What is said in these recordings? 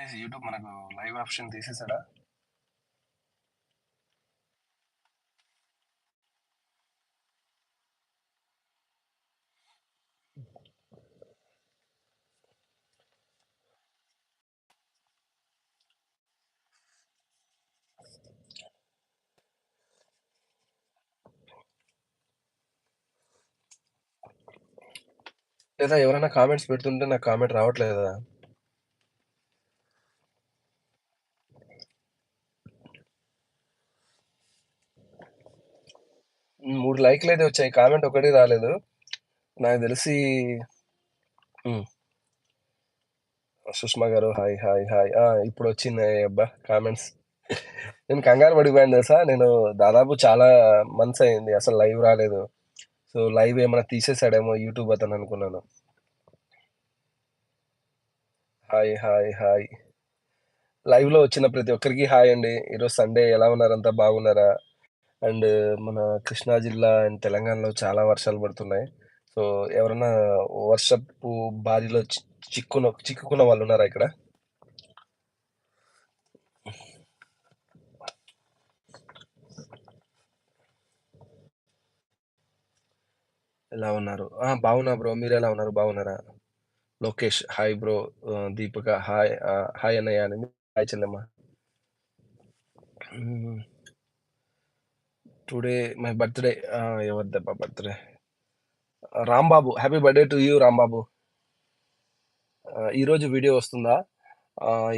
తీసి యూట్యూబ్ మనకు live option తీసేసాడా లేదా ఎవరైనా కామెంట్స్ పెడుతుంటే నాకు కామెంట్ రావట్లేదా? హ్మ్. 3 లైక్‌లయితే వచ్చాయి. కామెంట్ ఒకటి రాలేదు. నాకు తెలిసి సుష్మా గారు హాయ్, హాయ్, హాయ్. ఇప్పుడు వచ్చింది అబ్బా! కామెంట్స్. నేను కంగారు పడిపోయాను తెలుసా! నేను దాదాపు చాలా మంత్స్ అయింది. అసలు లైవ్ రాలేదు. సో, లైవ్ ఏమైనా తీసేసాడేమో యూట్యూబ్ అతను అనుకున్నాను. Hi, hi, hi. లైవ్‌లో వచ్చిన ప్రతి ఒక్కరికి హాయ్ అండి. ఈరోజు సండే ఎలా ఉన్నారంతా బాగున్నారా? అండ్ మన కృష్ణా జిల్లా అండ్ తెలంగాణలో చాలా వర్షాలు పడుతున్నాయి. సో, ఎవరన్నా వర్షపు బారిలో చి చిక్కున చిక్కుకున్న వాళ్ళు ఉన్నారా ఇక్కడ? ఎలా ఉన్నారు? ఆ! బాగున్నా బ్రో. మీరు ఎలా ఉన్నారు? బాగున్నారా? Lokesh hi bro. Deepika hi hi అన్నయ్య అని hi Chellemma. Today my birthday. ఆ! ఎవరిదబ్బా birthday? Rambabu. Happy birthday to you Rambabu. ఈరోజు వీడియో వస్తుందా?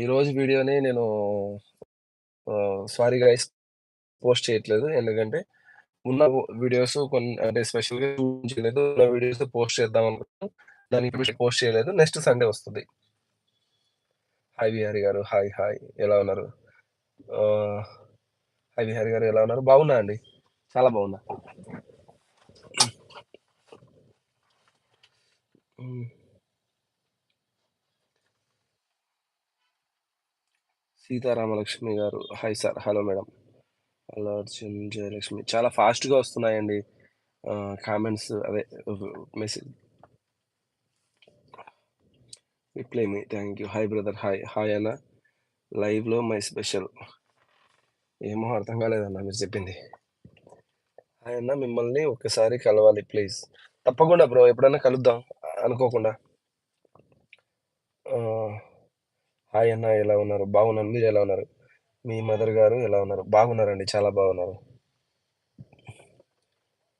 ఈరోజు వీడియోని నేను సారీ గైస్ పోస్ట్ చేయట్లేదు. ఎందుకంటే ఉన్న వీడియోస్ కొన్ని అంటే స్పెషల్‌గా చూపించలేదు. ఉన్న వీడియోస్ పోస్ట్ చేద్దాం అనుకున్నాను. దానికి పోస్ట్ చేయలేదు. నెక్స్ట్ సండే వస్తుంది హాయ్ విహారి గారు. Hi, hi. ఎలా ఉన్నారు? హాయ్ విహారి గారు ఎలా ఉన్నారు? బాగున్నా అండి. చాలా. హ్మ్. సీతారామలక్ష్మి గారు. Hi sir. Hello madam. Allu Arjun, Jayalakshmi చాలా ఫాస్ట్‌గా వస్తున్నాయండి. కామెంట్స్ అదే message. Reply me. Thank you. Hi brother. Hi. Hi అన్న. లైవ్‌లో మై స్పెషల్. ఏమో అర్థం కాలేదన్న మీరు చెప్పింది. ఆయన మిమ్మల్ని ఒకసారి కలవాలి ప్లీజ్. తప్పకుండా బ్రో. ఎప్పుడైనా కలుద్దాం అనుకోకుండా. ఆహ్, హాయ్ అన్న ఎలా ఉన్నారు? బాగున్నాను. ఎలా ఉన్నారు? మీ మదర్ గారు ఎలా ఉన్నారు? బాగున్నారండి. చాలా బాగున్నారు.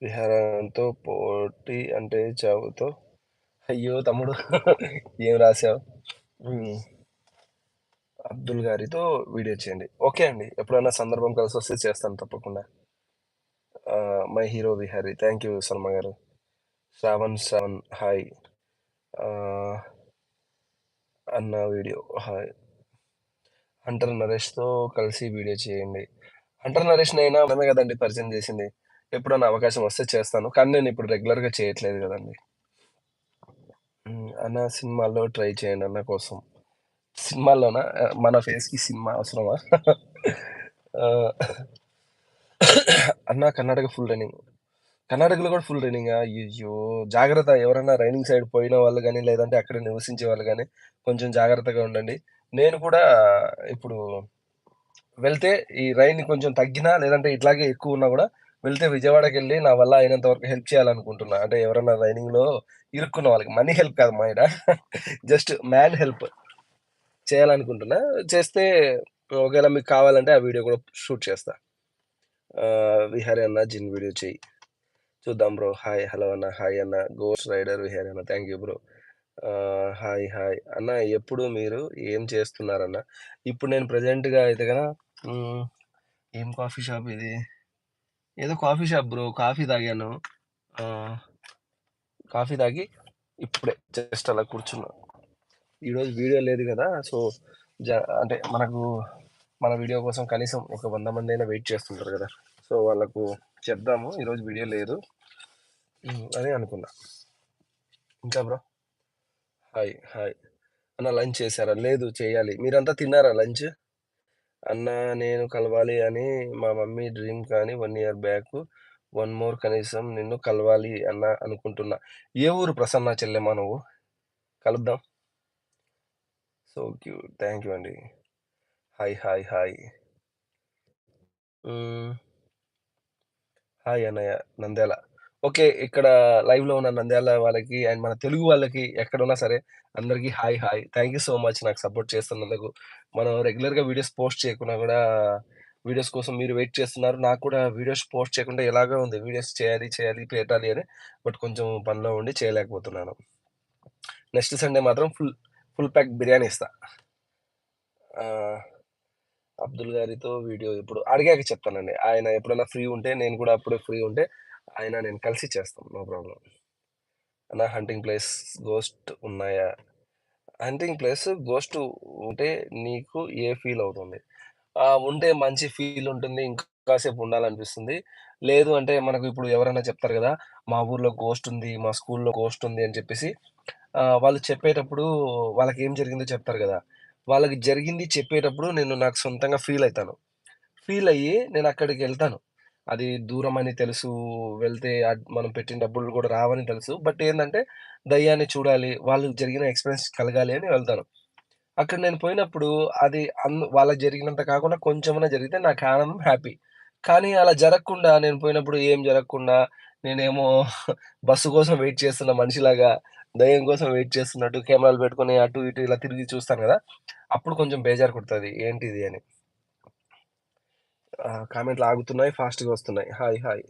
విహారంతో పోటీ అంటే చావుతో అయ్యో! తమ్ముడు ఏం రాసావు? అబ్దుల్ గారితో వీడియో చేయండి. ఓకే అండి. ఎప్పుడైనా సందర్భం కలిసి వస్తే చేస్తాను తప్పకుండా. My hero Vihari. Thank you Sharma గారు. Shravan seven hi. అన్న వీడియో హాయ్. హంటర్ నరేష్‌తో కలిసి వీడియో చేయండి. హంటర్ నరేష్ అయినా మనమే కదండీ పరిచయం చేసింది. ఎప్పుడన్నా అవకాశం వస్తే చేస్తాను. కానీ నేను ఇప్పుడు రెగ్యులర్‌గా చేయట్లేదు కదండీ. అన్న సినిమాల్లో ట్రై చేయండి అన్న కోసం. సినిమాల్లోనా? మన ఫేస్‌కి సినిమా అవసరమా? Uh, అన్న కర్ణాటక ఫుల్ రన్నింగ్. కర్ణాటకలో కూడా ఫుల్ రన్నింగా? అయ్యయ్యో! జాగ్రత్త ఎవరైనా రైనింగ్ సైడ్ పోయిన వాళ్ళు గాని, లేదంటే అక్కడ నివసించే వాళ్ళు గాని కొంచెం జాగ్రత్తగా ఉండండి. నేను కూడా ఇప్పుడు వెళ్తే ఈ రైన్ కొంచెం తగ్గినా, లేదంటే ఇట్లాగే ఎక్కువున్నా గూడా వెళ్తే విజయవాడకెళ్ళి నా వల్ల అయినంత వరకు హెల్ప్ చేయాలనుకుంటున్నా. అంటే ఎవరైనా రైనింగ్‌లో ఇరుక్కున్న వాళ్ళకి. మనీ హెల్ప్ కాదమ్మా ఈడ. Just man help. చేయాలనుకుంటున్నా. చేస్తే ఒకవేళ మీకు కావాలంటే ఆ వీడియో కూడా షూట్ చేస్తా. ఆహ్, విహారీ అన్న జిన్ వీడియో చేయి చూద్దాం బ్రో. హాయ్. హలో అన్న. హాయ్ అన్న. గోస్ట్ రైడర్ విహారీ అన్న. Thank you bro. Hi. Hi. అన్న ఎప్పుడు మీరు ఏం చేస్తున్నారన్న? ఇప్పుడు నేను ప్రెజెంట్‌గా అయితే కదా ఏం కాఫీ షాప్ ఇది? ఏదో కాఫీ షాప్ బ్రో. కాఫీ తాగాను. కాఫీ తాగి ఇప్పుడే జస్ట్ అలా కూర్చున్నా. ఈరోజు వీడియో లేదు కదా సో, జ అంటే మనకు మన వీడియో కోసం కనీసం ఒక వంద మంది అయినా వెయిట్ చేస్తుంటారు కదా సో, వాళ్ళకు చెప్దాము. ఈరోజు వీడియో లేదు. అని అనుకున్నా. ఇంకా బ్రో? హాయ్. హాయ్. అన్న లంచ్ చేశారా? లేదు చేయాలి. మీరంతా తిన్నారా లంచ్? అన్న నేను కలవాలి అని మా మమ్మీ డ్రీమ్ కానీ one year back one more కనీసం నిన్ను కలవాలి అన్న అనుకుంటున్నా. ఏ ఊరు ప్రసన్న చెల్లెమా నువ్వు? కలుద్దాం. So cute. థ్యాంక్ యూ అండి. Hi, hi, hi. హ్మ్. హాయ్ అన్నయ్య నంద్యాల. ఓకే. ఇక్కడ లైవ్‌లో ఉన్న నంద్యాల వాళ్ళకి అండ్ మన తెలుగు వాళ్ళకి ఎక్కడున్నా సరే అందరికి hi, hi. Thank you so much నాకు సపోర్ట్ చేస్తున్నందుకు. మనం రెగ్యులర్‌గా వీడియోస్ పోస్ట్ చేయకున్నా గూడా వీడియోస్ కోసం మీరు వెయిట్ చేస్తున్నారు. నాకు కూడా వీడియోస్ పోస్ట్ చేయకుండా ఎలాగో ఉంది. వీడియోస్ చేయాలి, చేయాలి, పెట్టాలి అని. బట్ కొంచెం పనిలో ఉండి చేయలేకపోతున్నాను. నెక్స్ట్ సండే మాత్రం ఫుల్ ఫుల్ ప్యాక్ బిర్యానీ ఇస్తా. ఆ! అబ్దుల్ గారితో వీడియో ఇప్పుడు అడిగాక చెప్తానండి. ఆయన ఎప్పుడైనా ఫ్రీ ఉంటే నేను కూడా అప్పుడే ఫ్రీ ఉంటే ఆయన నేను కలిసి చేస్తాం. నో ప్రాబ్లం అన్న హంటింగ్ ప్లేస్ గోస్ట్ ఉన్నాయా? హంటింగ్ ప్లేస్ గోస్ట్ ఉంటే నీకు ఏ ఫీల్ అవుతుంది? ఉంటే మంచి ఫీల్ ఉంటుంది. ఇంకా కాసేపు ఉండాలనిపిస్తుంది. లేదు అంటే మనకు ఇప్పుడు ఎవరైనా చెప్తారు కదా మా ఊర్లో గోస్ట్ ఉంది. మా స్కూల్‌లో గోస్ట్ ఉంది అని చెప్పేసి వాళ్ళు చెప్పేటప్పుడు వాళ్ళకేం జరిగిందో చెప్తారు కదా వాళ్ళకి జరిగింది చెప్పేటప్పుడు నేను నాకు సొంతంగా ఫీల్ అవుతాను ఫీల్ అయ్యి నేను అక్కడికి వెళ్తాను అది దూరం అని తెలుసు. వెళ్తే మనం పెట్టిన డబ్బులు కూడా రావని తెలుసు. బట్ ఏంటంటే దయ్యాన్ని చూడాలి. వాళ్ళకి జరిగిన ఎక్స్‌పీరియన్స్ కలగాలి అని వెళ్తాను. అక్కడ నేను పోయినప్పుడు అది అన్ వాళ్ళకి జరిగినంత కాకుండా కొంచెమైనా జరిగితే నాకు ఆనందం, హ్యాపీ. కానీ అలా జరగకుండా నేను పోయినప్పుడు ఏం జరగకుండా నేనేమో బస్సు కోసం వెయిట్ చేస్తున్న మనిషిలాగా, దయ్యం కోసం వెయిట్ చేస్తున్నట్టు కెమెరాలు పెట్టుకుని అటు ఇటు ఇలా తిరిగి చూస్తాను కదా అప్పుడు కొంచెం బేజారు కొడుతుంది ఏంటిది అని. కామెంట్‌లు ఆగుతున్నాయి. ఫాస్ట్‌గా వస్తున్నాయి. Hi, hi.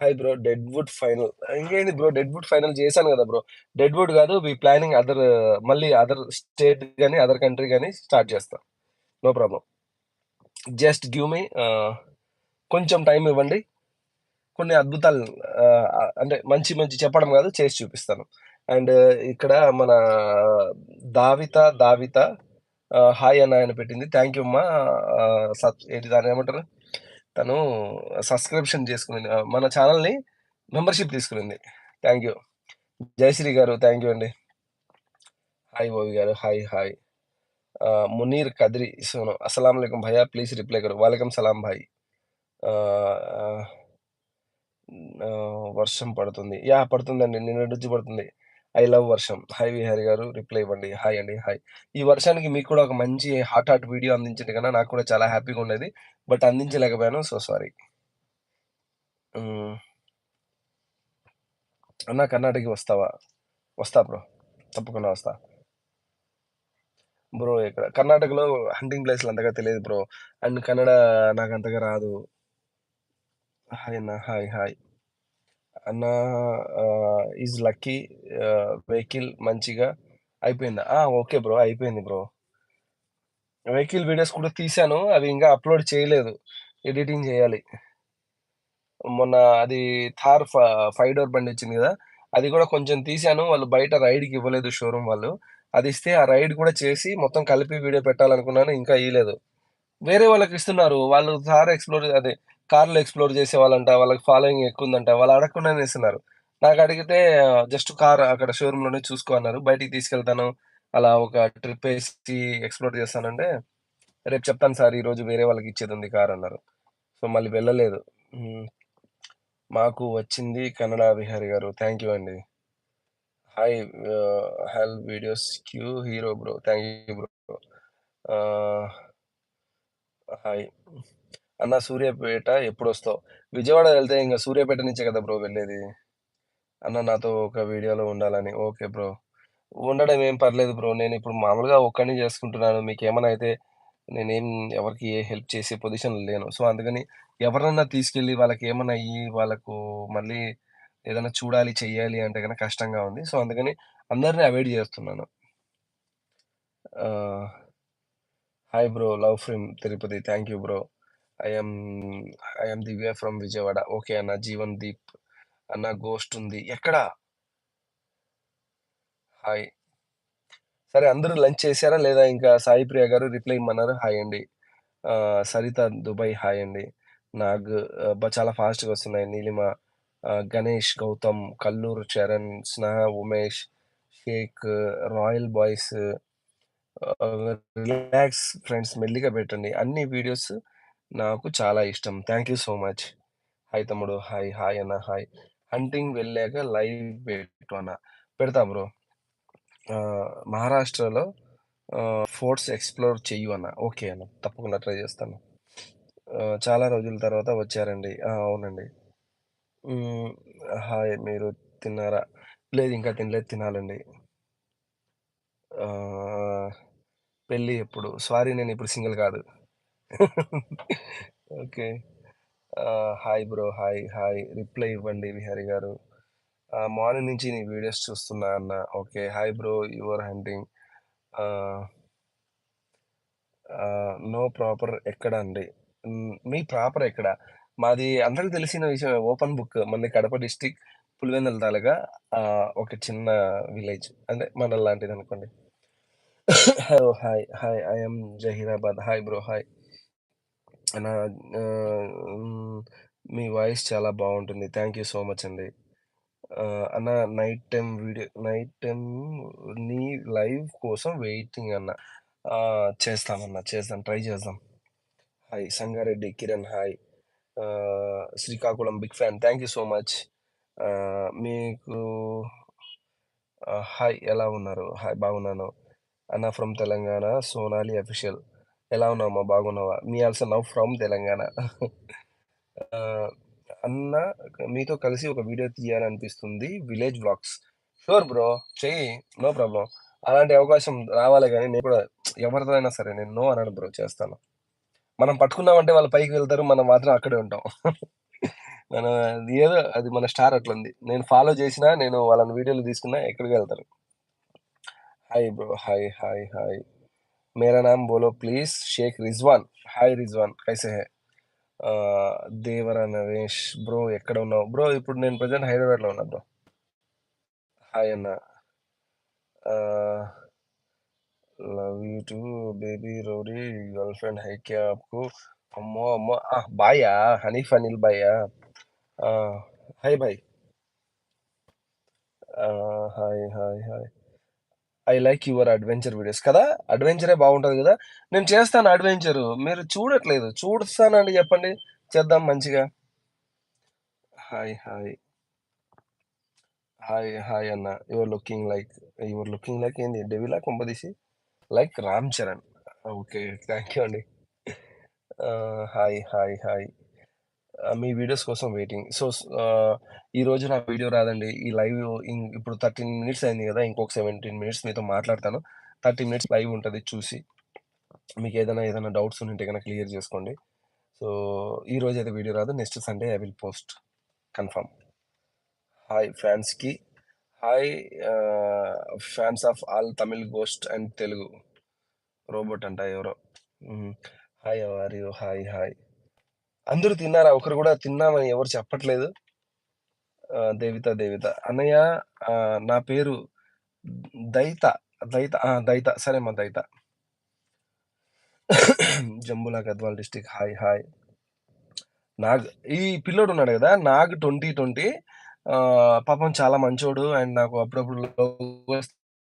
Hi bro. 'Deadwood' final. ఇంకేంది బ్రో 'డెడ్‌వుడ్' ఫైనల్ చేశాను కదా బ్రో. 'డెడ్‌వుడ్' కాదు వి ప్లానింగ్ అదర్ మళ్ళీ అదర్ స్టేట్ కానీ అదర్ కంట్రీ కానీ స్టార్ట్ చేస్తా. No problem. Just give me కొంచెం టైం ఇవ్వండి. కొన్ని అద్భుతాలు అంటే మంచి మంచి చెప్పడం కాదు చేసి చూపిస్తాను. అండ్ ఇక్కడ మన దావిత, దావిత హాయ్ అని ఆయన పెట్టింది. థ్యాంక్ యూ అమ్మా. సబ్ ఏంటి ఏమంటారు తను సబ్స్క్రిప్షన్ చేసుకుని మన ఛానల్ని membership తీసుకునింది. Thank you. Jayashree garu thank you అండి. హాయ్ ఓవి గారు. Hi, hi. మునీర్ కద్రి సోను. అస్సలం అలైకుం భయ్యా ప్లీజ్ రిప్లై కరో. వాలేకం సలాం భాయ్. వర్షం పడుతుంది. యా పడుతుందండి. నిన్న నుంచి పడుతుంది. ఐ లవ్ వర్షం. హాయ్ విహారి గారు రిప్లై ఇవ్వండి. హాయ్ అండి. హాయ్. ఈ వర్షానికి మీకు కూడా ఒక మంచి హాట్ హాట్ వీడియో అందించండి కన్నా నాకు కూడా చాలా హ్యాపీగా ఉండేది. బట్ అందించలేకపోయాను. So sorry. అన్న కర్ణాటకకి వస్తావా? వస్తా బ్రో. తప్పకుండా వస్తా. బ్రో ఇక్కడ కర్ణాటకలో హంటింగ్ ప్లేస్‌లు అంతగా తెలియదు బ్రో. అండ్ కన్నడ నాకు అంతగా రాదు. హాయ్ అన్న. Hi, hi. అన్న ఆహ్, లక్కీ ఆహ్, వెహికల్ మంచిగా అయిపోయిందా? ఆ! Okay bro. అయిపోయింది బ్రో. వెహికల్ వీడియోస్ కూడా తీశాను. అవి ఇంకా అప్‌లోడ్ చేయలేదు. ఎడిటింగ్ చేయాలి మొన్న అది థార్ ఫ ఫైవ్ డోర్ బండొచ్చింది కదా అది కూడా కొంచెం తీశాను. వాళ్ళు బయట రైడ్‌కి ఇవ్వలేదు షోరూమ్ వాళ్ళు. అది ఇస్తే ఆ రైడ్ కూడా చేసి మొత్తం కలిపి వీడియో పెట్టాలనుకున్నాను. ఇంకా ఇయలేదు. వేరే వాళ్ళకి ఇస్తున్నారు వాళ్ళు థార్ ఎక్స్‌ప్లోర్ అదే కార్‌లో ఎక్స్‌ప్లోర్ చేసే వాళ్ళంట వాళ్ళకి ఫాలోయింగ్ ఎక్కువ ఉందంట వాళ్ళు అడగకుండానే ఇస్తున్నారు. నాకడిగితే జస్ట్ కార్ అక్కడ షోరూంలోనే చూసుకో అన్నారు. బయటికి తీసుకెళ్తాను. అలా ఒక ట్రిప్ వేసి ఎక్స్‌ప్లోర్ చేస్తానంటే, రేపు చెప్తాను సార్ ఈరోజు వేరే వాళ్ళకి ఇచ్చేది కార్ అన్నారు సో, మళ్ళీ వెళ్ళలేదు. మాకు వచ్చింది కన్నడ విహారి గారు. థ్యాంక్ యూ అండి. Hi hell videos queue hero bro. Thank you bro. Hi. అన్న సూర్యాపేట ఎప్పుడొస్తావు? విజయవాడ వెళ్తే ఇంకా సూర్యాపేట నుంచే కదా బ్రో వెళ్ళేది. అన్న నాతో ఒక వీడియోలో ఉండాలని. Okay bro. ఉండడం ఏం పర్లేదు బ్రో. నేను ఇప్పుడు మామూలుగా ఒక్కడిని చేసుకుంటున్నాను. మీకేమన్నా అయితే నేనేం ఎవరికి ఏ హెల్ప్ చేసే పొజిషన్ లేను. సో, అందుకని ఎవరన్నా తీసుకెళ్ళి వాళ్ళకి ఏమైనా అయ్యి వాళ్ళకు మళ్ళీ ఏదైనా చూడాలి, చెయ్యాలి అంటే కనుక కష్టంగా ఉంది. సో, అందుకని అందరిని అవాయిడ్ చేస్తున్నాను. Hi bro. Love frame Tirupati. Thank you bro. I am I am Divya from Vijayawada. Okay అన్న. జీవన్ దీప్. అన్న గోస్ట్ ఉంది. ఎక్కడ? హాయ్. సరే అందరూ లంచ్ చేశారా లేదా ఇంకా సాయి ప్రియ గారు రిప్లై ఇమ్మన్నారు. హాయ్ అండి. సరిత దుబాయ్ హాయ్ అండి. నాగ్ చాలా ఫాస్ట్‌గా వస్తున్నాయి. Neelima, Ganesh, Gautam, Kalluru Charan, Sneha, Umesh, Sheikh, royal boys relax friends మెల్లిగా పెట్టండి. అన్ని వీడియోస్ నాకు చాలా ఇష్టం. Thank you so much. Hi తమ్ముడు. హాయ్. హాయ్ అన్న. హాయ్. హంటింగ్ వెళ్ళాక లైవ్ పెట్టు అన్న. పెడతా బ్రో. ఆహ్, మహారాష్ట్రలో ఆహ్, ఫోర్ట్స్ ఎక్స్‌ప్లోర్ చెయ్యు అన్న. ఓకే అన్న. తప్పకుండా ట్రై చేస్తాను. ఆహ్, చాలా రోజుల తర్వాత వచ్చారండి. ఆ! అవునండి. హ్మ్. హాయ్ మీరు తిన్నారా? లేదు ఇంకా తినలేదు తినాలండి. ఆహ్, పెళ్ళి ఎప్పుడు? సారీ నేనిప్పుడు సింగిల్ కాదు. ఓకే. ఆహ్, hi bro. Hi. Hi. Reply ఇవ్వండి విహారి గారు. ఆహ్, మార్నింగ్ నుంచి నీ వీడియోస్ చూస్తున్నా అన్న. Okay. Hi bro. Your hunting. Ah ah, no proper ఎక్కడ అండి? హ్మ్. మీ ప్రాపర్ ఎక్కడ? మాది అందరికి తెలిసిన విషయమే ఓపెన్ బుక్. మనది కడప డిస్ట్రిక్ట్ పులివెందుల తాలూకా ఆహ్, ఒక చిన్న విలేజ్. అంటే mandal లాంటిదనుకోండి. Hello. Hi. Hi. I am Zaheerabad. Hi bro. Hi. నా ఆహ్, మీ వాయిస్ చాలా బావుంటుంది. థ్యాంక్ యూ సో మచ్ అండి. ఆహ్, అన్న night time video night time నీ లైవ్ కోసం వెయిటింగ్ అన్న. ఆ! చేస్తామన్న. చేస్తాం. ట్రై చేద్దాం. హాయ్. సంగారెడ్డి కిరణ్ హాయ్. ఆహ్, Srikakulam big fan. Thank you so much. ఆహ్, మీకు ఆహ్, హాయ్. ఎలా ఉన్నారు? హాయ్ బాగున్నాను. అన్న ఫ్రమ్ తెలంగాణ సోనాలి అఫీషియల్. ఎలా ఉన్నావమ్మా? బాగున్నావా? మీ ఆల్సో నవ్ ఫ్రమ్ తెలంగాణ. ఆహ్, అన్న మీతో కలిసి ఒక video తీయాలనిపిస్తుంది. Village blogs sure bro. చెయ్యి. No problem. అలాంటి అవకాశం రావాలి కానీ నేను కూడా ఎవరితోనైనా సరే నేను నో అనను బ్రో. చేస్తాను. మనం పట్టుకున్నామంటే వాళ్ళు పైకి వెళ్తారు. మనం మాత్రం అక్కడే ఉంటాం. మన అది ఏదో అది మన స్టార్ అట్లుంది. నేను ఫాలో చేసినా, నేను వాళ్ళని వీడియోలు తీసుకున్నా ఎక్కడికి వెళ్తారు hi bro. Hi. Hi. Hi. మేరా నామ్ బోలో ప్లీజ్. షేక్ రిజ్వాన్. హాయ్ రిజ్వాన్. కైసే హై? ఆహ్, దేవర నరేష్ బ్రో ఎక్కడ ఉన్నావు? బ్రో ఇప్పుడు నేను ప్రెజెంట్ హైదరాబాద్‌లో ఉన్నా బ్రో. హాయ్ అన్న. ఆహ్, love you too baby rowdy girlfriend high క్యా ఆప్‌కో? అమ్మో! అమ్మో! ఆహ్, బాయా? హనీఫ్ అనిల్ బాయా? ఆ! హాయ్ భాయ్. ఆహ్, hi. Hi. Hi. I like your adventure videos కదా! అడ్వెంచరే బాగుంటుంది కదా నేను చేస్తాను అడ్వెంచరు. మీరు చూడట్లేదు. చూస్తానండి చెప్పండి. చేద్దాం మంచిగా. హాయ్. హాయ్. హాయ్. హాయ్ అన్న. Your looking like your looking like ఏంది డెవిలా కొంపదీసి? Like Ram Charan. Okay. Thank you అండి. హాయ్. హాయ్. హాయ్. మీ వీడియోస్ కోసం వెయిటింగ్. సో, ఈ రోజు నా వీడియో రాదండి. ఈ లైవ్ ఇప్పుడు 13 మినిట్స్ అయింది కదా ఇంకొక 17 మినిట్స్ మీతో మాట్లాడతాను. 30 మినిట్స్ లైవ్ ఉంటుంది చూసి మీకు ఏదైనా ఏదైనా డౌట్స్ ఉంటే కనుక క్లియర్ చేసుకోండి సో, ఈరోజైతే వీడియో రాదు. Next Sunday I will post confirm. Hi ఫ్యాన్స్‌కి hi fans of all Tamil ghost and Telugu. Robot అంట ఎవరో. Hi are you? Hi. Hi. అందరూ తిన్నారా? ఒకరు కూడా తిన్నామని ఎవరు చెప్పట్లేదు. దేవిత, దేవిత. అన్నయ్య నా పేరు దైత. దైత. ఆ! సరే మా దైత. జంబులా Gadwal district hi. Hi. Nag ఈ పిల్లోడు ఉన్నాడు కదా నాగ్ ట్వంటీ ట్వంటీ పాపం చాలా మంచోడు. అండ్ నాకు అప్పుడప్పుడు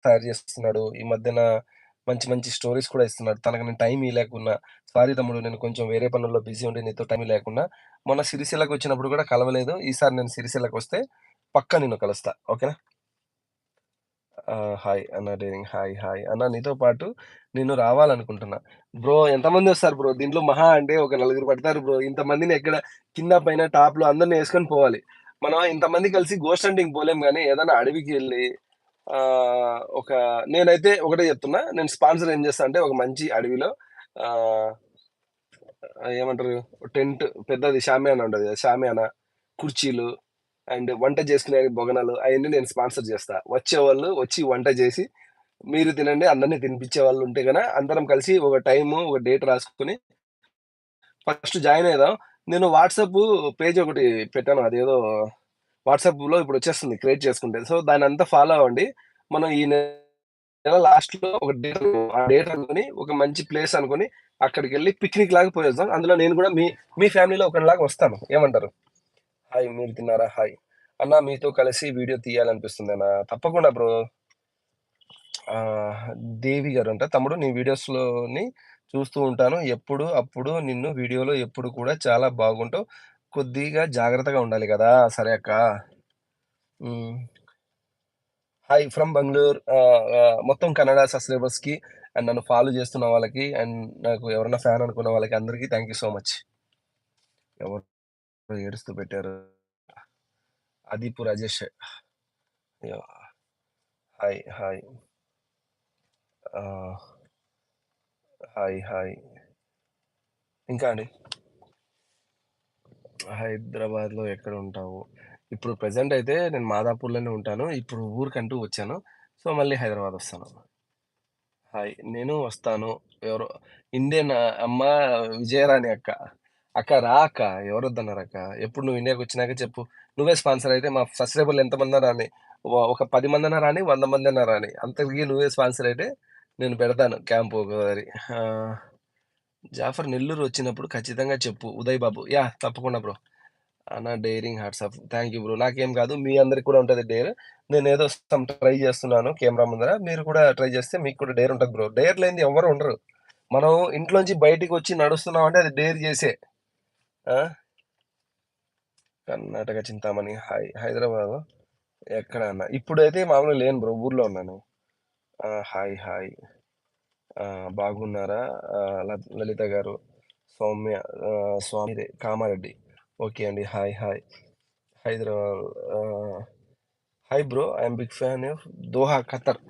తయారు చేస్తున్నాడు. ఈ మధ్యన మంచి మంచి స్టోరీస్ కూడా ఇస్తున్నాడు. తనకు నేను టైం ఇయలేకున్నా, సారీ తమ్ముడు నేను కొంచెం వేరే పనుల్లో బిజీ ఉండి నీతో టైం లేకున్నా. మొన్న సిరిసిల్లకొచ్చినప్పుడు కూడా కలవలేదు. ఈసారి నేను సిరిసిల్లకొస్తే పక్కా నిన్ను కలుస్తా. ఓకేనా? ఆ! హాయ్ అన్న డేరింగ్. హాయ్. హాయ్. అన్న నీతో పాటు నేను రావాలనుకుంటున్నా. బ్రో ఎంతమంది వస్తారు బ్రో? దీంట్లో మహా అంటే ఒక నలుగురు పడతారు బ్రో. ఇంతమందిని ఎక్కడ కింద, పైన, టాప్‌లో అందరిని వేసుకొని పోవాలి. మనం ఇంతమంది కలిసి గోస్ట్ హంటింగ్ పోలేం కానీ ఏదైనా అడవికి వెళ్ళి ఒక నేనైతే ఒకటే చెప్తున్నా. నేను స్పాన్సర్ ఏం చేస్తా అంటే ఒక మంచి అడవిలో ఏమంటారు టెంట్ పెద్దది షామియానా ఉంటుంది కదా! షామియానా, కుర్చీలు అండ్ వంట చేసుకునే బొగనలు అవన్నీ నేను స్పాన్సర్ చేస్తా. వచ్చేవాళ్ళు వచ్చి వంట చేసి, మీరు తినండి అందరిని తినిపించే వాళ్ళు ఉంటే గన అందరం కలిసి ఒక టైము, ఒక డేట్ రాసుకొని ఫస్ట్ జాయిన్ అయిదాం. నేను వాట్సాప్ పేజ్ ఒకటి పెట్టాను. అదేదో వాట్సాప్‌లో ఇప్పుడొచ్చేస్తుంది క్రియేట్ చేసుకుంటే. సో, దాని అంతా ఫాలో అవ్వండి. మనం ఈ నెల లాస్ట్‌లో ఒక డేట్ ఆ డేట్ అనుకొని ఒక మంచి ప్లేస్ అనుకొని అక్కడికెళ్ళి పిక్నిక్ లాగా పోయేద్దాం అందులో నేను కూడా మీ మీ ఫ్యామిలీలో ఒకడిలాగా వస్తాను. ఏమంటారు? హాయ్ మీరు తిన్నారా? హాయ్. అన్న మీతో కలిసి వీడియో తీయాలనిపిస్తుందన్నా. తప్పకుండా బ్రో. దేవి దేవి అంట తమ్ముడు నీ వీడియోస్‌లోని చూస్తూ ఉంటాను. ఎప్పుడు అప్పుడు నిన్ను వీడియోలో ఎప్పుడు కూడా చాలా బాగుంటావు. కొద్దిగా జాగ్రత్తగా ఉండాలి కదా సరే అక్క. హాయ్ ఫ్రమ్ బెంగళూరు ఆహ్, ఆహ్, మొత్తం కన్నడ సబ్‌స్క్రైబర్స్‌కి అండ్ నన్ను ఫాలో చేస్తున్న వాళ్ళకి అండ్ నాకు ఎవరైనా ఫ్యాన్ అనుకున్న వాళ్ళకి అందరికీ థాంక్ యూ సో మచ్. ఎవరు ఏడుస్తూ పెట్టారు. అదీపు Rajesh. Yeah! Hi. Hi. Hi. Hi. ఇంకా అండి? హైదరాబాద్‌లో ఎక్కడ ఉంటావు ఇప్పుడు ప్రెజెంట్ అయితే నేను మాదాపూర్‌లోనే ఉంటాను. ఇప్పుడు ఊరికంటూ వచ్చాను. సో, మళ్ళీ హైదరాబాద్ వస్తాను. హాయ్. నేను వస్తాను. ఎవరో ఇండియన్ అమ్మ విజయరాణి అక్క. అక్క రా అక్క. ఎవరొద్దన్నారక్క. ఎప్పుడు నువ్వు ఇండియాకొచ్చినాక చెప్పు. నువ్వే స్పాన్సర్ అయితే మా సబ్‌స్క్రైబర్‌లు ఎంతమందన్నా రాని. వ ఒక 10 మందన్నా రాని, 100 మందన్నా రాని. అంతకి నువ్వే స్పాన్సర్ అయితే నేను పెడతాను క్యాంప్ ఒకసారి. జాఫర్ నెల్లూరు వచ్చినప్పుడు ఖచ్చితంగా చెప్పు. ఉదయ్ బాబు. యా తప్పకుండా బ్రో. అన్న daring hats off thank you bro. నాకేం కాదు. మీ అందరికి కూడా ఉంటుంది డేర్. నేనేదో సమ్ ట్రై చేస్తున్నాను కెమెరా ముందర. మీరు కూడా ట్రై చేస్తే మీకు కూడా డేర్ ఉంటుంది బ్రో. డేర్ లేనిది ఎవ్వరు ఉండరు. మనం ఇంట్లోంచి బయటికి వచ్చి నడుస్తున్నామంటే అది డేర్ చేసే. కర్ణాటక చింతామణి. హాయ్. హైదరాబాదు ఎక్కడ అన్న? ఇప్పుడైతే మామూలుగా లేను బ్రో. ఊర్లో ఉన్నాను. హాయ్. హాయ్. బాగున్నారా? ల లలిత గారు, సౌమ్య స్వామి కామారెడ్డి. ఓకే అండి. Hi. Hi. Hyderabad hi bro. I'm big fan of Doha, Qatar.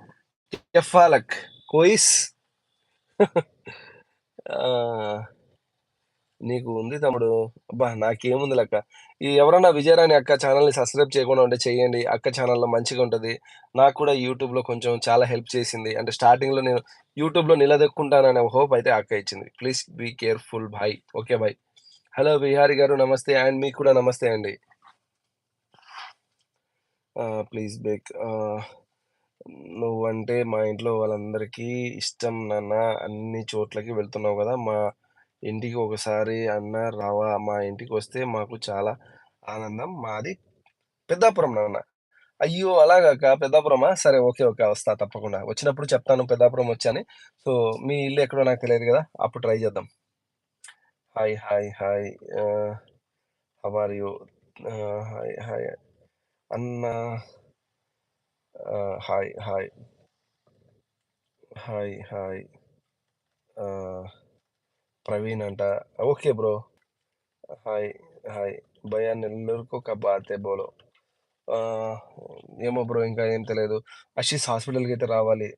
ఎఫాలక్ కోయిస్? నీకు ఉంది తమ్ముడు. అబ్బా! నాకేముంది లెక్క. ఈ ఎవరన్నా విజయరాణి అక్క ఛానల్ని సబ్‌స్క్రైబ్ చేయకుండా ఉంటే చేయండి. అక్క ఛానల్లో మంచిగా ఉంటుంది నాకు కూడా యూట్యూబ్‌లో కొంచెం చాలా హెల్ప్ చేసింది. అంటే స్టార్టింగ్‌లో నేను యూట్యూబ్‌లో నిలదొక్కుంటాననే హోప్ అయితే అక్క ఇచ్చింది. Please be careful bye okay bye hello Vihari గారు నమస్తే అండ్ మీకు కూడా నమస్తే అండి. ప్లీజ్ బేక్ నువ్వంటే మా ఇంట్లో వాళ్ళందరికీ ఇష్టం నాన్న. అన్ని చోట్లకి వెళ్తున్నావు కదా మా ఇంటికి ఒకసారి అన్న రావా? మా ఇంటికి వస్తే మాకు చాలా ఆనందం. మాది పెద్దాపురం నాన్న. అయ్యో! అలాగా అక్క పెద్దాపురమా? సరే. ఓకే. ఓకే. వస్తా తప్పకుండా. వచ్చినప్పుడు చెప్తాను పెద్దాపురం వచ్చాను సో, మీ ఇల్లు ఎక్కడో నాకు తెలియదు కదా అప్పుడు ట్రై చేద్దాం. Hi. Hi. Hi. Ah, are you? Hi. Hi. అన్నా hi. Hi. Hi. Hi. Praveen అంట. Okay bro. హాయ్. హాయ్. భయ్యా నెల్లూరుకు ఒక బాతే బోలో. ఏమో బ్రో ఇంకా ఏం తెలియదు. అశీస్ హాస్పిటల్కి అయితే రావాలి.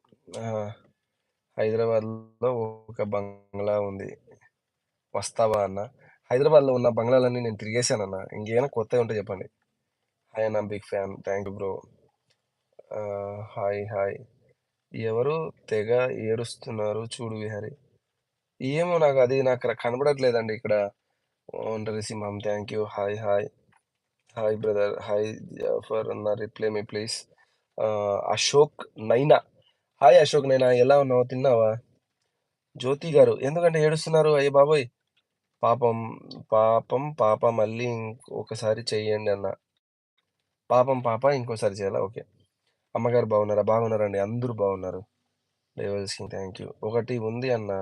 హైదరాబాద్‌లో ఒక బంగ్లా ఉంది. వస్తావా అన్న? హైదరాబాద్‌లో ఉన్న బంగ్లాలన్నీ నేను తిరిగేసానన్న. ఇంకేమైనా కొత్తగా ఉంటే చెప్పండి. హాయ్ అన్న big fan. Thank you bro. Hi. Hi. ఎవరు తెగ ఏడుస్తున్నారు చూడు విహారి. ఏమో నాకు అది నాకు కనబడట్లేదండి ఇక్కడ. ఒంటరి సింహం thank you. Hi. Hi. Hi brother. Hi for అన్న రిప్లై మీ ప్లీజ్. అశోక్ నైనా. హాయ్ అశోక్ నైనా ఎలా ఉన్నావు? తిన్నావా? జ్యోతి గారు ఎందుకంటే ఏడుస్తున్నారు? అయ్య బాబోయ్! పాపం, పాపం పాప మళ్ళీ ఇంకొకసారి చేయండి అన్న. పాపం పాప ఇంకోసారి చేయాలా? ఓకే. అమ్మగారు బాగున్నారా? బాగున్నారండి. అందరూ బాగున్నారు. Deval Singh thank you. ఒకటి ఉంది అన్న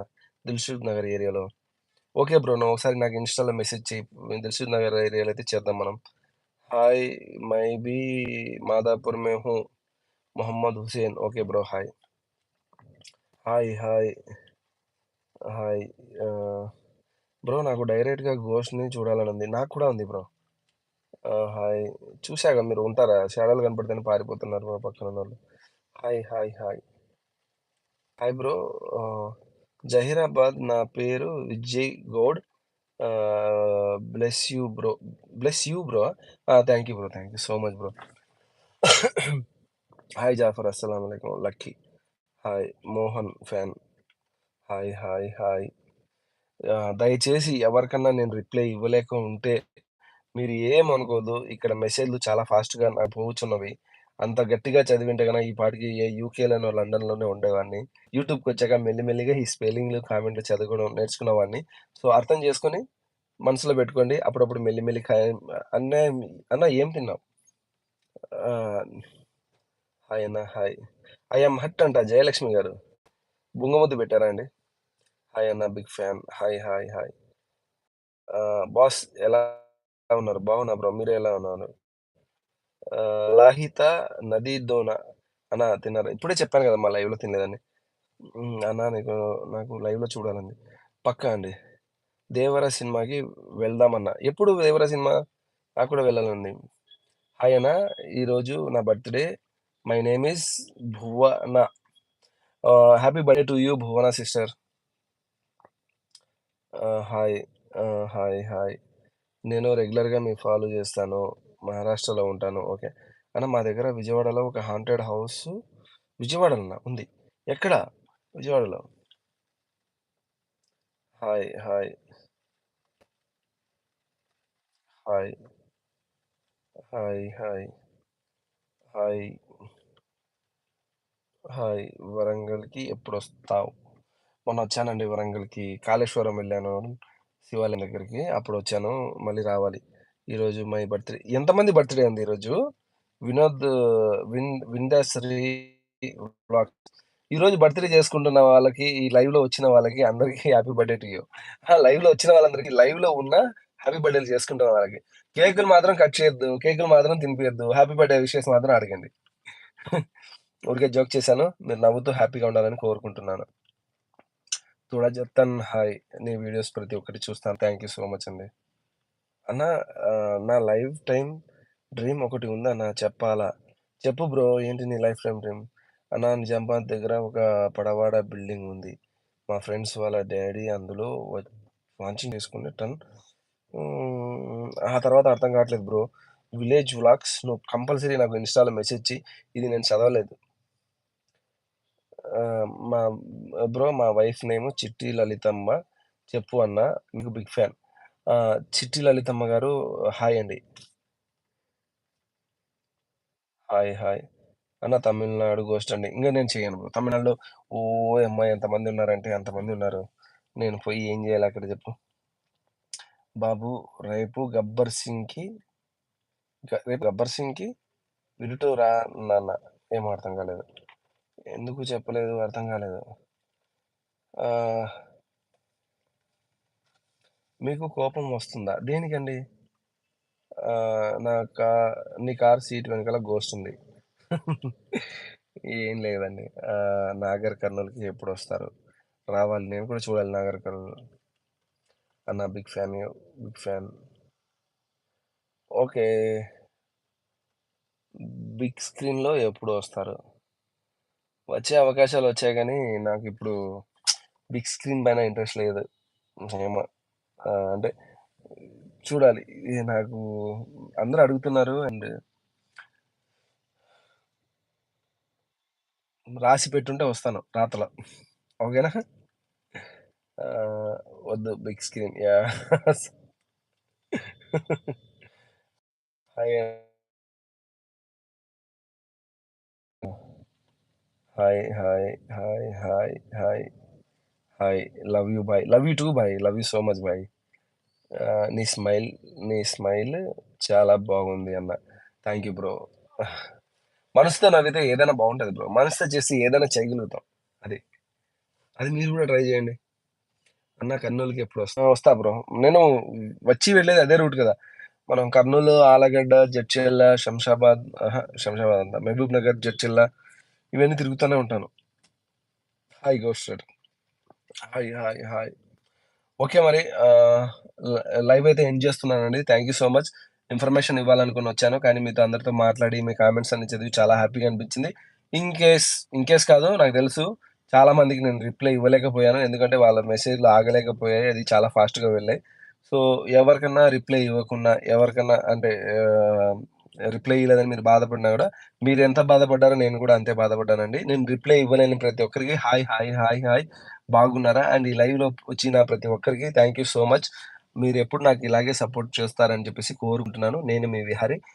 దిల్‌సుఖ్ నగర్ ఏరియాలో. Okay bro. నువ్వు ఒకసారి నాకు ఇన్‌స్టాలో మెసేజ్ చేయి దిల్‌సుఖ్ నగర్ ఏరియాలో అయితే చేద్దాం మనం. హాయ్ మై బీ మాదాపూర్ మే who. Mohammed Hussain. Okay bro. Hi. Hi. Hi. Hi. Bro నాకు డైరెక్ట్‌గా గోస్ట్ని చూడాలని ఉంది నాకు కూడా ఉంది బ్రో. హాయ్. చూశాక మీరు ఉంటారా? షాడోలు కనపడితేనే పారిపోతున్నారు బ్రో పక్కన వాళ్ళు hi. Hi. Hi. Hi bro. Zaheerabad నా పేరు Vijay Goud. Bless you bro. Bless you bro. Thank you bro. Thank you so much bro. Hi Jafar అస్సలం అయికం Lucky. Hi. Mohan fan. Hi. Hi. Hi. దయచేసి ఎవరికన్నా నేను reply ఇవ్వలేక ఉంటే మీరు ఏమనుకోదు ఇక్కడ మెసేజ్‌లు చాలా ఫాస్ట్‌గా నాకు పోచున్నవి అంత గట్టిగా చదివింటే కనుక ఈ పాటికి ఏ యూకేలోనో, లండన్‌లోనే ఉండేవాడిని. యూట్యూబ్కి వచ్చాక మెల్లిమెల్లిగా ఈ స్పెల్లింగ్‌లు, కామెంట్‌లు చదవడం నేర్చుకునేవాడిని సో, అర్థం చేసుకొని మనసులో పెట్టుకోండి. అప్పుడప్పుడు మెల్లిమెల్లి మెల్లి కా అన్న ఏం తిన్నావు? హాయ్ అన్న. హాయ్. ఐ హట్ అంట జయలక్ష్మి గారు. బుంగముద్దు పెట్టారా అండి? హాయ్ అన్న big fan. Hi. Hi. Hi. Boss ఎలా ఉన్నారు? బాగున్నా బ్రో. మీరు ఎలా ఉన్నారు? లాహిత నదీ దోన అన్న తిన్నారు ఇప్పుడే చెప్పాను కదా మా లైవ్‌లో తినలేదని. అన్న నీకు నాకు లైవ్‌లో చూడాలండి పక్కా అండి. 'దేవర' సినిమాకి వెళ్దామన్నా. ఎప్పుడు 'దేవర' సినిమా? నాకు కూడా వెళ్ళాలండి హాయ్ అన్న. ఈరోజు నా birthday. My name is Bhuvana. Happy birthday to you Bhuvana sister. Hi. Hi. Hi. నేను రెగ్యులర్‌గా మీ ఫాలో చేస్తాను. మహారాష్ట్రలో ఉంటాను. ఓకే. అన్న మా దగ్గర విజయవాడలో ఒక హాంటెడ్ హౌస్ విజయవాడలో ఉంది. ఎక్కడ? విజయవాడలో. Hi. Hi. Hi. Hi. Hi. Hi. Hi. వరంగల్‌కి ఎప్పుడొస్తావు? మొన్నొచ్చానండి వరంగల్‌కి. కాళేశ్వరం వెళ్ళాను. శివాలయం దగ్గరికి. అప్పుడు వచ్చాను మళ్ళీ రావాలి. ఈరోజు మై బర్త్‌డే. ఎంతమంది బర్త్‌డే అండి ఈరోజు? వినోద్ విన్ విందాశ్రీ వ్లాగ్స్. ఈరోజు బర్త్‌డే చేసుకుంటున్న వాళ్ళకి, ఈ లైవ్‌లో వచ్చిన వాళ్ళకి అందరికీ హ్యాపీ బర్త్‌డే టు యూ. ఆ! లైవ్‌లో వచ్చిన వాళ్ళందరికీ లైవ్‌లో ఉన్న హ్యాపీ బర్త్‌డేలు చేసుకుంటున్న వాళ్ళకి. కేకులు మాత్రం కట్ చేయొద్దు. కేకులు మాత్రం తినిపియద్దు హ్యాపీ బర్త్‌డే విషెస్ మాత్రం అడగండి. ఊరికే జోక్ చేశాను. మీరు నవ్వుతూ హ్యాపీగా ఉండాలని కోరుకుంటున్నాను. తుడా జతన్ హాయ్. నీ వీడియోస్ ప్రతి ఒక్కటి చూస్తాను. థ్యాంక్ యూ సో మచ్ అండి. అన్న నా లైఫ్ టైం డ్రీమ్ ఒకటి ఉందన్న చెప్పాలా? చెప్పు బ్రో ఏంటి నీ లైఫ్ టైం డ్రీమ్? అన్న నిజామాబాద్ దగ్గర ఒక పడవాడ బిల్డింగ్ ఉంది. మా ఫ్రెండ్స్ వాళ్ళ డాడీ అందులో వాంచింగ్ చేసుకునే టన్ ఆ తర్వాత అర్థం కావట్లేదు బ్రో. విలేజ్ వ్లాగ్స్ నువ్వు కంపల్సరీ నాకు ఇన్‌స్టాలో మెసేజ్ ఇది నేను చదవలేదు. మా బ్రో మా వైఫ్ నేమ్ చిట్టి లలితమ్మ. చెప్పు అన్న. మీకు బిగ్ ఫ్యాన్. చిట్టి లలితమ్మ గారు హాయ్ అండి. హాయ్. హాయ్. అన్న తమిళనాడు గోస్ట్ అండి. ఇంకా నేను చేయను బ్రో. తమిళనాడులో ఉన్నారంటే అంతమంది ఉన్నారు నేను పోయి ఏం చేయాలి అక్కడ చెప్పు బాబు రేపు 'గబ్బర్ సింగ్‌కి' రేపు 'గబ్బర్ సింగ్‌కి' విరుటు రా నాన్న. ఏం అర్థం కాలేదు. ఎందుకు చెప్పలేదు అర్థం కాలేదు. మీకు కోపం వస్తుందా? దేనికండి? నా కా నీ కార్ సీట్ వెనకాల గోస్ట్ ఉంది. ఏం లేదండి. నాగర్ నాగర్ కర్నూల్‌కి ఎప్పుడొస్తారు? రావాలి. నేను కూడా చూడాలి నాగర్ కర్నూలు అన్న big fan big fan. Okay. Big స్క్రీన్‌లో ఎప్పుడు వస్తారు? వచ్చే అవకాశాలు వచ్చే కానీ నాకు ఇప్పుడు బిగ్ స్క్రీన్ పైన ఇంట్రెస్ట్ లేదు. ఏమో అంటే చూడాలి. ఇది నాకు అందరూ అడుగుతున్నారు అండ్ రాసి పెట్టుంటే వస్తాను రాతల. ఓకేనా? వద్దు big screen. Yeah! Hi hi. Hi. Hi. Hi. Hi. Hi. Love you bye. Love you too bye. Love you so much bye. నీ స్మైల్ నీ స్మైల్ చాలా బాగుంది అన్న. Thank you bro. మనసుతో నవ్వితే ఏదైనా బాగుంటుంది బ్రో. మనసుతో చేసి ఏదైనా చేయగలుగుతాం. అది. అది మీరు కూడా ట్రై చేయండి అన్న కర్నూలుకి ఎప్పుడు వస్తా వస్తా బ్రో. నేను వచ్చి వెళ్ళేది అదే రూట్ కదా! మనం కర్నూలు, ఆలగడ్డ, జడ్చెల్ల శంషాబాద్ శంషాబాద్ అంతా మహబూబ్ నగర్, జడ్చెల్ల ఇవన్నీ తిరుగుతూనే ఉంటాను. Hi ghosted. Hi. Hi. Hi. Okay మరి ఆహ్, లైవ్ అయితే ఎండ్ చేస్తున్నానండి. Thank you so much. Information ఇవ్వాలనుకుని వచ్చాను. కానీ మీతో అందరితో మాట్లాడి మీ కామెంట్స్ అన్ని చదివి చాలా హ్యాపీగా అనిపించింది. ఇన్ కేస్ ఇన్ కేస్ కాదు నాకు తెలుసు చాలా మందికి నేను రిప్లై ఇవ్వలేకపోయాను. ఎందుకంటే వాళ్ళ మెసేజ్‌లు ఆగలేకపోయాయి. అది చాలా ఫాస్ట్‌గా వెళ్ళాయి. సో, ఎవరికన్నా రిప్లై ఇవ్వకుండా ఎవరికన్నా అంటే ఆహ్, రిప్లై ఇవ్వలేదని మీరు బాధపడినా మీరు ఎంత బాధపడ్డారో నేను కూడా అంతే బాధపడ్డానండి. నేను రిప్లై ఇవ్వలేని ప్రతి ఒక్కరికి హాయ్, హాయ్, హాయ్, హాయ్ బాగున్నారా? అండ్ ఈ లైవ్‌లో వచ్చిన ప్రతి ఒక్కరికి థ్యాంక్ యూ సో మచ్. మీరు ఎప్పుడు నాకు ఇలాగే సపోర్ట్ చేస్తారని చెప్పేసి కోరుకుంటున్నాను. నేను మీ విహారి.